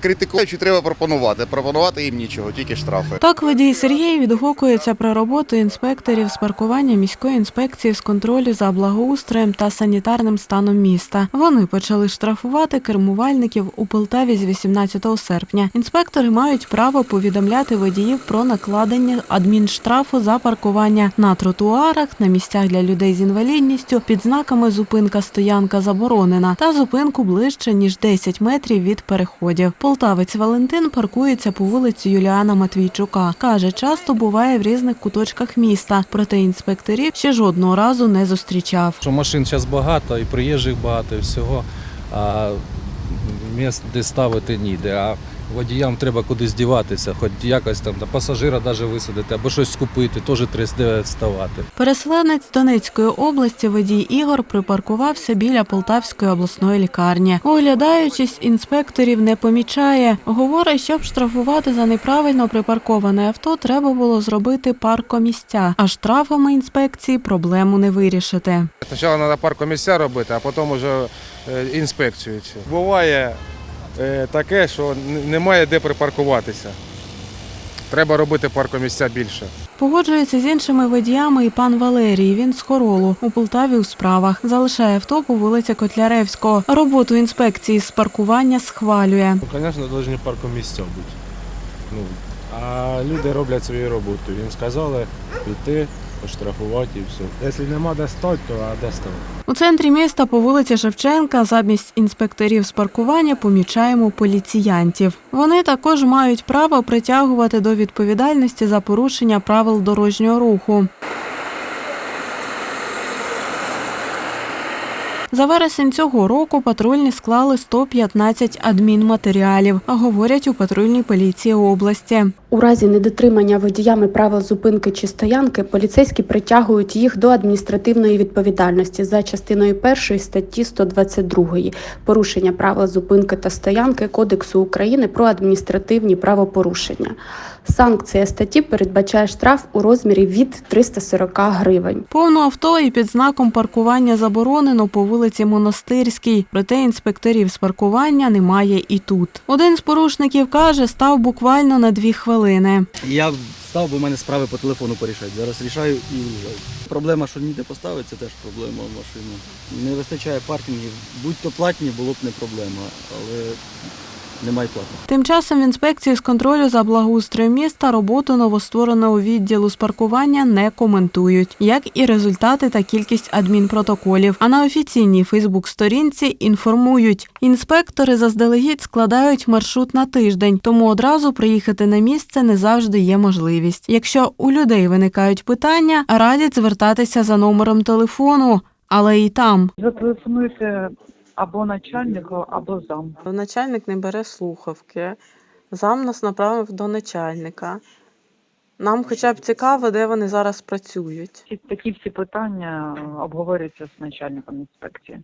Критикуючи треба пропонувати. Пропонувати їм нічого, тільки штрафи. Так водій Сергій відгукується про роботу інспекторів з паркування міської інспекції з контролю за благоустроєм та санітарним станом міста. Вони почали штрафувати кермувальників у Полтаві з 18 серпня. Інспектори мають право повідомляти водіїв про накладення адмінштрафу за паркування на тротуарах, на місцях для людей з інвалідністю, під знаками зупинка стоянка заборонена та зупинку ближче ніж 10 метрів від переходів. Полтавець Валентин паркується по вулиці Юліана Матвійчука. Каже, часто буває в різних куточках міста, проте інспекторів ще жодного разу не зустрічав. Що машин зараз багато, і приїжджих багато, і всього, а місць де ставити ніде. А водіям треба кудись діватися, хоч якось там на пасажира навіть висадити або щось скупити, теж треба ставати. Переселенець Донецької області водій Ігор припаркувався біля Полтавської обласної лікарні. Оглядаючись, інспекторів не помічає. Говорить, щоб штрафувати за неправильно припарковане авто, треба було зробити паркомісця, а штрафами інспекції проблему не вирішити. Спочатку треба паркомісця робити, а потім вже е, інспекцію. Буває таке, що немає де припаркуватися. Треба робити паркомісця більше. Погоджується з іншими водіями і пан Валерій. Він з Хоролу у Полтаві у справах. Залишає авто по вулиці Котляревського. Роботу інспекції з паркування схвалює. Ну, звісно, повинні паркомісця бути. Ну, а люди роблять свою роботу. Їм сказали піти, оштрафувати і все. Якщо нема де стати, то а де стати? У центрі міста по вулиці Шевченка замість інспекторів з паркування помічаємо поліціянтів. Вони також мають право притягувати до відповідальності за порушення правил дорожнього руху. За вересень цього року патрульні склали 115 адмінматеріалів, говорять у патрульній поліції області. У разі недотримання водіями правил зупинки чи стоянки поліцейські притягують їх до адміністративної відповідальності за частиною першої статті 122 порушення правил зупинки та стоянки Кодексу України про адміністративні правопорушення. Санкція статті передбачає штраф у розмірі від 340 гривень. Повно авто і під знаком паркування заборонено по вулиці Монастирській. Проте інспекторів з паркування немає і тут. Один з порушників каже, став буквально на дві хвилини. Я став, бо в мене справи по телефону порішають. Зараз рішаю і виїжджаю. Проблема, що ніде поставити, це теж проблема в машину. Не вистачає паркінгів. Будь-то платні, було б не проблема, але немає платних. Тим часом в інспекції з контролю за благоустроєм міста роботу новоствореного відділу з паркування не коментують, як і результати та кількість адмінпротоколів. А на офіційній Фейсбук-сторінці інформують, інспектори заздалегідь складають маршрут на тиждень, тому одразу приїхати на місце не завжди є можливість. Якщо у людей виникають питання, радять звертатися за номером телефону, але і там. Зателефонуйте або начальника, або зам. Начальник не бере слухавки. Зам нас направив до начальника. Нам хоча б цікаво, де вони зараз працюють. Ці такі всі питання обговорюються з начальником інспекції.